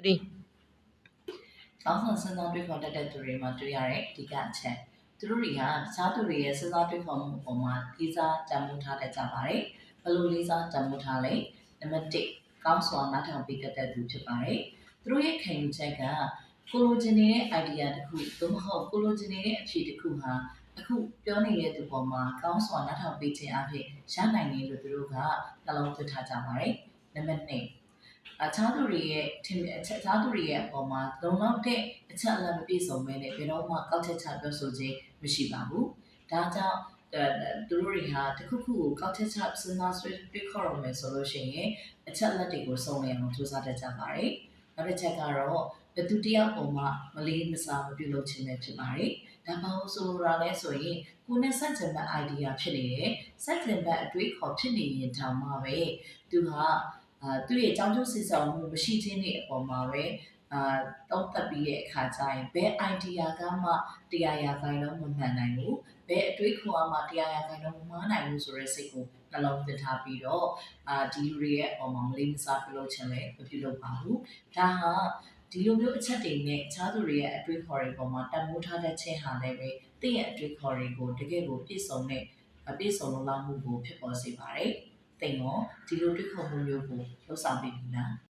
3ကောင်းဆောင်စဉ်းစားတွေးခေါ်တတ်တဲ့သူတွေမှာတွေ့ရတဲ့အဓိကအချက်သူတို့တွေကတခြားသူတွေရဲ့စဉ်းစားတွေးခေါ်မှုအပေါ်မှာလေးစားတန်ဖိုးထားတတ်ကြပါတယ်ဘယ်လိုလေးစားတန်ဖိုးထားလဲနံပါတ်1ကောင်းစွာနားထောင်ပေးတတ်တဲ့သူဖြစ်ပါတယ်သူတို့ရဲ့ခံယူချက်ကကိုလိုချင်နေတဲ့ idea တစ်ခုသို့မဟုတ်ကိုလိုချင်နေတဲ့အဖြေတစ်ခုဟာအခုပြောနေတဲ့သူပေါ်မှာကောင်းစွာနားထောင်ပေးခြင်းအဖြစ်ရနိုင်တယ်လို့သူတို့ကနှလုံးသွင်းထားကြပါတယ်နံပါတ်2 အခြားသူတွေရဲ့ထင်အချက်အခြားသူတွေရဲ့အပေါ်မှာလုံလောက်တဲ့အချက်အလက်မပြည့်စုံဘဲနဲ့ဘယ်တော့မှကောက်ချက်ချပြောဆိုခြင်းမရှိပါဘူး။ဒါကြောင့်အဲသူတို့တွေဟာတစ်ခုခုကိုကောက်ချက်ချစဉ်းစားဆွေးတွေးခေါ်ရမယ်ဆိုလို့ရှိရင်အချက်အလက်တွေကိုစုံလင်အောင်စူးစမ်းတတ်ကြပါတယ်။နောက်တစ်ချက်ကတော့ဘယ်သူတစ်ယောက်ပေါ်မှာမလေးမစားမပြုလုပ်ခြင်းပဲဖြစ်ပါတယ်။ဒါမှမဟုတ်ဆိုလိုတာလဲဆိုရင်ကိုယ်နဲ့စက်ကျင်ဘတ် idea ဖြစ်နေတယ်။စက်ကျင်ဘတ်အတွေးခေါ်ဖြစ်နေရင်တောင်မှပဲသူဟာ အာသူ့ရဲ့အကြောင်းကျိုးစစ်ဆောင်မှုမရှိခြင်းတွေအပေါ်မှာပဲအာတုံးသက်ပြီးတဲ့အခါကျရင်ဘယ် idea ကမှတရားရာခိုင်လုံးမမှန်နိုင်ဘူးဘယ်အတွေးခေါ်မှတရားရာခိုင်လုံးမမှားနိုင်ဘူးဆိုတဲ့စိတ်ကိုနှလုံးသွင်းထားပြီးတော့အာဒီလူတွေရဲ့အပေါ်မှာမလေးမစားပြုလုပ်ခြင်းလည်းမပြုလုပ်ပါဘူးဒါဟာဒီလိုမျိုးအချက်တွေနဲ့အခြားသူတွေရဲ့အတွေးခေါ်တွေပေါ်မှာတန်ဖိုးထားတဲ့ခြင်းဟာလည်းပဲတင့်ရဲ့အတွေးခေါ်တွေကိုတကယ်ကိုပြည့်စုံတဲ့အပြည့်စုံလုံလောက်မှုကိုဖြစ်ပေါ်စေပါတယ်။ တင်ရောဒီလိုတွေးခေါ်မှုမျိုးကိုလှုပ်ဆောင်ပြီးပြီလား။